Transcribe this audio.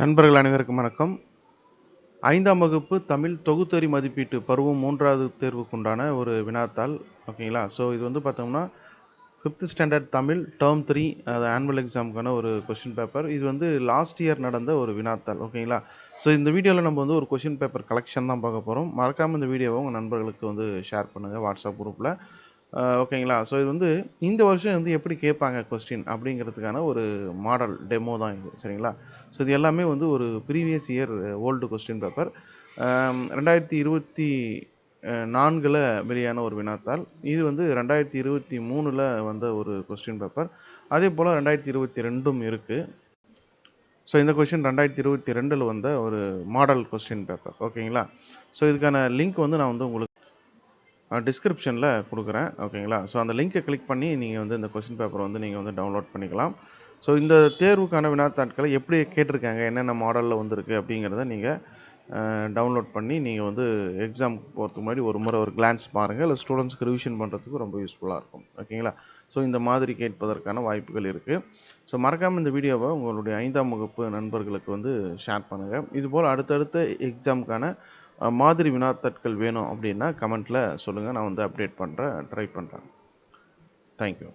நண்பர்கள் அனைவருக்கும் வணக்கம். ஐந்தாம் வகுப்பு தமிழ் தொகுத்தறி மதிப்பீட்டு பருவம் மூன்றாவது தேர்வுக்குண்டான ஒரு வினாத்தாள் ஓகேங்களா? ஸோ இது வந்து பார்த்தோம்னா fifth standard Tamil term three அது ஆனுவல் எக்ஸாமுக்கான ஒரு கொஷின் பேப்பர் இது வந்து லாஸ்ட் இயர் நடந்த ஒரு வினாத்தாள் ஓகேங்களா? ஸோ இந்த வீடியோவில் நம்ம வந்து ஒரு கொஷின் பேப்பர் கலெக்ஷன் தான் பார்க்க போகிறோம் மறக்காமல் இந்த வீடியோவை உங்கள் நண்பர்களுக்கு வந்து ஷேர் பண்ணுங்கள் வாட்ஸ்அப் குரூப்பில் ஓகேங்களா? ஸோ இது வந்து இந்த வருஷம் வந்து எப்படி கேட்பாங்க கொஸ்டின் அப்படிங்கிறதுக்கான ஒரு மாடல் டெமோ தான் இது சரிங்களா? ஸோ இது எல்லாமே வந்து ஒரு previous year old question paper ரெண்டாயிரத்தி இருபத்தி நான்கில் வெளியான ஒரு வினாத்தாள். இது வந்து ரெண்டாயிரத்தி இருபத்தி மூணில் வந்த ஒரு கொஸ்டின் பேப்பர் அதே போல் ரெண்டாயிரத்தி இருபத்தி ரெண்டும் இருக்குது ஸோ இந்த கொஸ்டின் ரெண்டாயிரத்தி இருபத்தி ரெண்டில் வந்த ஒரு மாடல் கொஸ்டின் பேப்பர் ஓகேங்களா? ஸோ இதுக்கான லிங்க் வந்து நான் வந்து உங்களுக்கு டிஸ்கிரிப்ஷனில் கொடுக்குறேன். ஓகேங்களா ஸோ அந்த லிங்க்கை கிளிக் பண்ணி நீங்கள் வந்து இந்த கொஸ்டின் பேப்பரை வந்து நீங்கள் வந்து டவுன்லோட் பண்ணிக்கலாம். ஸோ இந்த தேர்வுக்கான வினாத்தாட்களை எப்படி கேட்டிருக்காங்க? என்னென்ன மாடலில் வந்திருக்கு? அப்படிங்கிறத நீங்கள் டவுன்லோட் பண்ணி நீங்கள் வந்து எக்ஸாம் போகிறதுக்கு முன்னாடி ஒரு முறை ஒரு கிளான்ஸ் பாருங்கள் இல்லை ஸ்டூடெண்ட்ஸ்க்கு ரிவிஷன் பண்ணுறதுக்கு ரொம்ப யூஸ்ஃபுல்லாக இருக்கும். ஓகேங்களா ஸோ இந்த மாதிரி கேட்பதற்கான வாய்ப்புகள் இருக்குது ஸோ மறக்காமல் இந்த வீடியோவை உங்களுடைய ஐந்தாம் வகுப்பு நண்பர்களுக்கு வந்து ஷேர் பண்ணுங்கள் இதுபோல் அடுத்தடுத்த எக்ஸாமுக்கான மாதிரி வினாத்தட்கள் வேணும் அப்படின்னா கமெண்ட்டில் சொல்லுங்கள் நான் வந்து அப்டேட் பண்ணுறேன் ட்ரை பண்ணுறேன் தேங்க்யூ